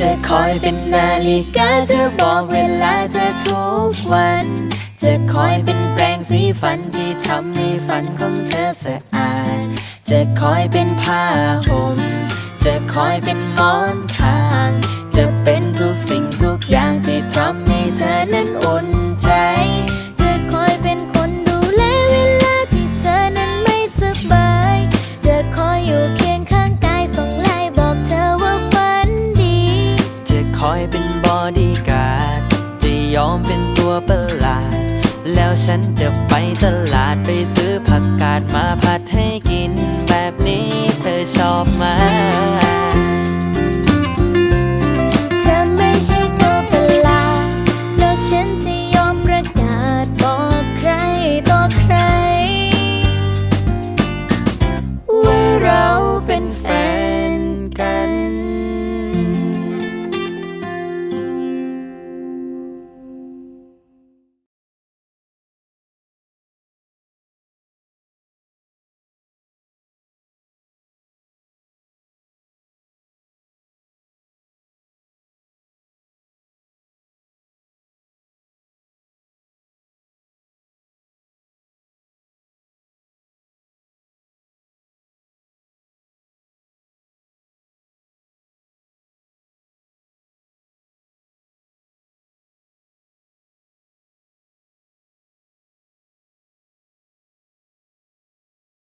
จะคอยเป็นนาฬิกาจะบอกเวลาเธอทุกวัน จะคอยเป็นแปรงสีฟันที่ทำให้ฟันของเธอสะอาด จะคอยเป็นผ้าห่มจะคอยเป็นมอนข้าง จะเป็นทุกสิ่งทุกอย่างที่ทำให้เธอนั้นอุ่น อยเป็นบอดี้การ์ดจะยอมเป็นตัวประหลาด แล้วฉันจะไปตลาดไปซื้อผักกาดมาผัดให้